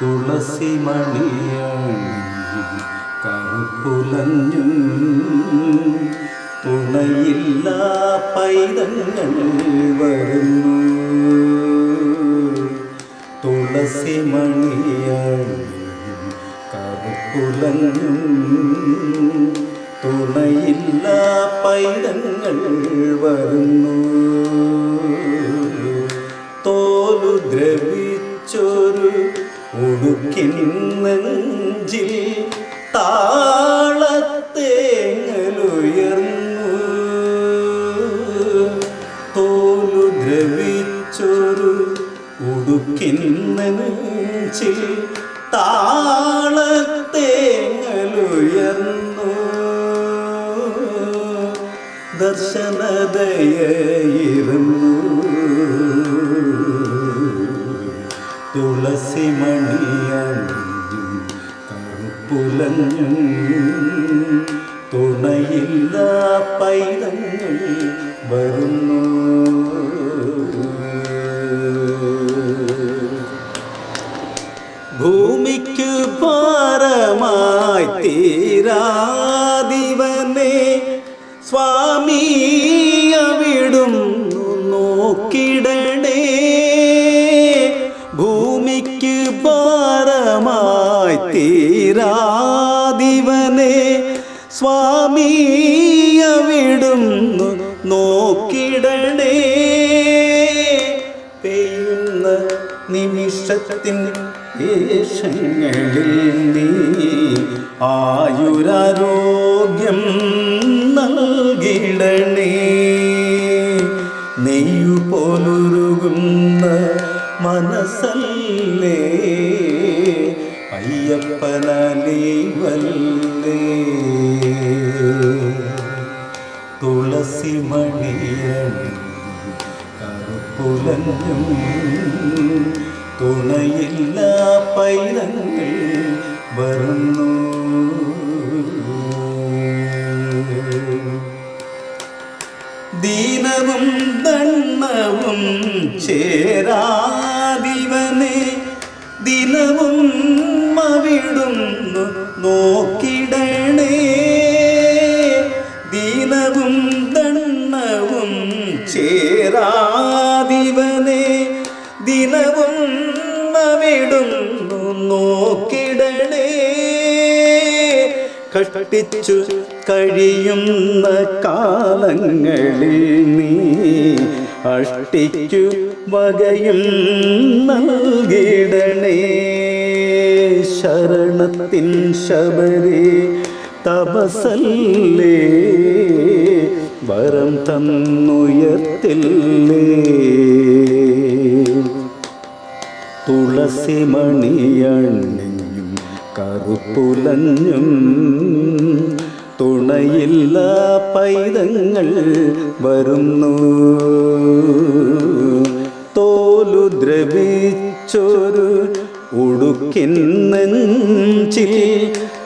തുളസി കറുപ്പുലഞ്ഞും തുണയില്ല പൈതങ്ങൾ വരുന്നു. തുളസി കറുപ്പുലഞ്ഞും തുണയില്ല പൈതങ്ങൾ വരുന്നു. ഉടുക്കിൻ നെഞ്ചിൽ താളത്തേങ്ങലുയർന്നു. തോലു ദ്രവിച്ചൊരു ഉടുക്കിൻ നെഞ്ചിൽ താളത്തേങ്ങലുയർന്നു. ദർശനദയിരുന്നു തുളസി മണിയണിഞ്ഞും കറുപ്പുലഞ്ഞും തുണയില്ല പൈതങ്ങൾ വരുന്നു ഭൂമിക്ക് ഭാരമായി തീരാതിവനെ സ്വാമി തീരാതിവനെ സ്വാമി അവിടും നോക്കിടണേ. പെയ്യുന്ന നിമിഷത്തിൻ ദേശങ്ങളിൽ നീ ആയുരാരോഗ്യം നൽകിടണേ. നെയ്യു പോലുരുകുന്ന മനസ്സല്ലേ അയ്യപ്പനലിവല്ലേ തുളസി മണിയണി കറുപ്പുലഞ്ഞും തുണയില്ല പൈതങ്ങൾ വരുന്നു. ദീനവും ദണ്ണവും ചേരാതിവനെ ദിനവും അവിടുന്നു നോക്കിടണേ. ദീനവും ദണ്ണവും ചേരാതിവനെ. ദിനവും നവിടുന്നു നോക്കിടണേ. കഷ്ടിച്ചു കഴിയുന്ന കാലങ്ങളിൽ നീ അഷ്ടിച്ചു വകയും നൽകിടണേ. ശരണത്തിൻ ശബരി തപസല്ലേ വരം തന്നുയർത്തില്ലേ? തുളസി മണിയണിഞ്ഞും കറുപ്പുലഞ്ഞും തുണയില്ല പൈതങ്ങൾ വരുന്നു. തോലു ദ്രവിച്ചൊരു ഉടുക്കിൻ നെഞ്ചിൽ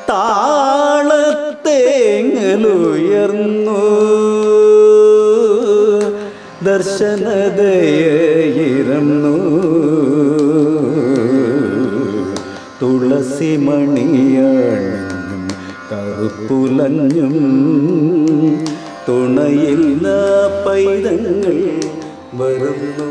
താളത്തേങ്ങലുയർന്നു. ദർശനദയിരുന്നു തുളസി മണിയണിഞ്ഞും കറുപ്പുലഞ്ഞും തുണയില്ല പൈതങ്ങൾ വരുന്നു.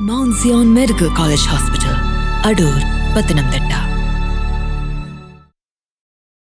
Mount Zion medical college hospital Adoor Pathanamthitta